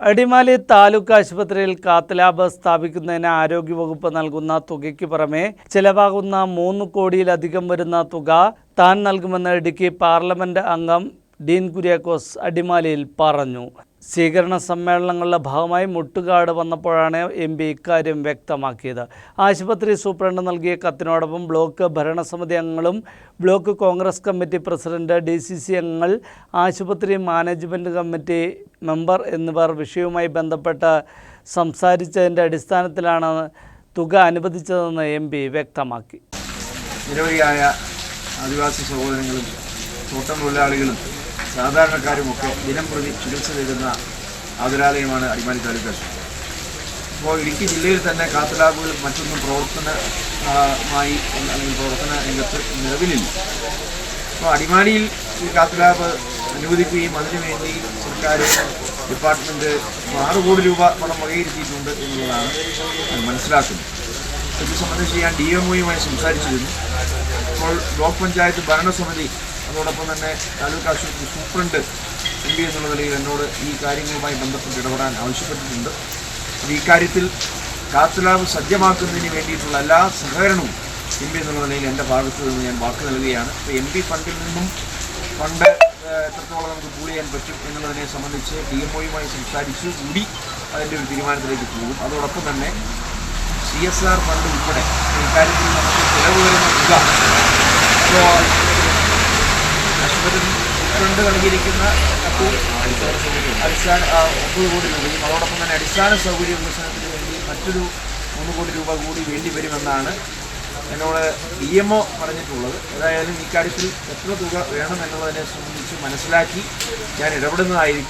അടിമാലി താലൂക്ക് ആശുപത്രിയിൽ cath lab സ്ഥാപിക്കുന്നതിന് ആരോഗ്യവകുപ്പ് നൽകുന്ന തുകയ്ക്ക് പുറമെ ചെലവാകുന്ന മൂന്ന് കോടിയിലധികം വരുന്ന തുക താൻ നൽകുമെന്ന് ഇടുക്കി പാർലമെന്റ് അംഗം ഡീൻ കുര്യാക്കോസ് അടിമാലിയിൽ പറഞ്ഞു. സ്വീകരണ സമ്മേളനങ്ങളുടെ ഭാഗമായി മുട്ടുകാട് വന്നപ്പോഴാണ് എം പി ഇക്കാര്യം വ്യക്തമാക്കിയത്. ആശുപത്രി സൂപ്രണ്ട് നൽകിയ കത്തിനോടൊപ്പം ബ്ലോക്ക് ഭരണസമിതി അംഗങ്ങളും block Congress committee president D C C അംഗങ്ങൾ ആശുപത്രി മാനേജ്മെന്റ് കമ്മിറ്റി മെമ്പർ എന്നിവർ വിഷയവുമായി ബന്ധപ്പെട്ട് സംസാരിച്ചതിന്റെ അടിസ്ഥാനത്തിലാണ് തുക അനുവദിച്ചതെന്ന് എം പി വ്യക്തമാക്കി. നിരവധിയായ ആദിവാസി സഹോദരങ്ങളും തോട്ടം തൊഴിലാളികളും സാധാരണക്കാരുമൊക്കെ ദിനം പ്രതി ചികിത്സ തേടുന്ന ആതുരാലയമാണ് അടിമാലി താലൂക്ക് ആശുപത്രി. ഇപ്പോൾ ഇടുക്കി ജില്ലയിൽ തന്നെ കാത്ത് ലാബുകൾ മറ്റൊന്നും പ്രവർത്തനമായി അല്ലെങ്കിൽ പ്രവർത്തന രംഗത്ത് നിലവിലില്ല. അപ്പോൾ അടിമാലിയിൽ ഈ കാത്ത് ലാബ് അനുവദിക്കുകയും അതിനുവേണ്ടി സർക്കാർ ഡിപ്പാർട്ട്മെന്റ് ആറ് കോടി രൂപ പണം വകയിരുത്തിയിട്ടുണ്ട് എന്നുള്ളതാണ് മനസ്സിലാക്കുന്നത്. ഇത് സംബന്ധിച്ച് ഞാൻ ഡി എം ഒയുമായി സംസാരിച്ചിരുന്നു. ഇപ്പോൾ ബ്ലോക്ക് പഞ്ചായത്ത് ഭരണസമിതി അതോടൊപ്പം തന്നെ താലൂക്ക് ആശുപത്രി സൂപ്രണ്ട് എം പി എന്നുള്ള നിലയിൽ എന്നോട് ഈ കാര്യങ്ങളുമായി ബന്ധപ്പെട്ട് ഇടപെടാൻ ആവശ്യപ്പെട്ടിട്ടുണ്ട്. അപ്പോൾ കാര്യത്തിൽ കാത്ത് ലാബ് സജ്ജമാക്കുന്നതിന് വേണ്ടിയിട്ടുള്ള എല്ലാ സഹകരണവും എം പി എന്നുള്ള നിലയിൽ എന്റെ ഭാഗത്ത് നിന്ന് ഞാൻ വാക്ക് നൽകുകയാണ്. ഇപ്പോൾ എം പി ഫണ്ടിൽ നിന്നും ഫണ്ട് എത്രത്തോളം നമുക്ക് പൂൾ ചെയ്യാൻ പറ്റും എന്നുള്ളതിനെ സംബന്ധിച്ച് ഡി എം ഒയുമായി സംസാരിച്ച് കൂടി അതിന്റെ ഒരു തീരുമാനത്തിലേക്ക് പോകും. അതോടൊപ്പം തന്നെ സി എസ് ആർ ഫണ്ട് ഉൾപ്പെടെ ഈ കാര്യത്തിൽ നമുക്ക് ചിലവ് വരുന്ന തുക ഇപ്പോൾ സൂപ്രണ്ട് നൽകിയിരിക്കുന്ന അടിസ്ഥാന ഒമ്പത് കോടി രൂപയും അതോടൊപ്പം തന്നെ അടിസ്ഥാന സൗകര്യ വികസനത്തിന് വേണ്ടി മറ്റൊരു മൂന്ന് കോടി രൂപ കൂടി വേണ്ടി വരുമെന്നാണ് എന്നോട് ഇ എം ഒ പറഞ്ഞിട്ടുള്ളത്. ഏതായാലും ഇക്കാര്യത്തിൽ എത്ര തുക വേണമെന്നുള്ളതിനെ സംബന്ധിച്ച് മനസ്സിലാക്കി ഞാൻ ഇടപെടുന്നതായിരിക്കും.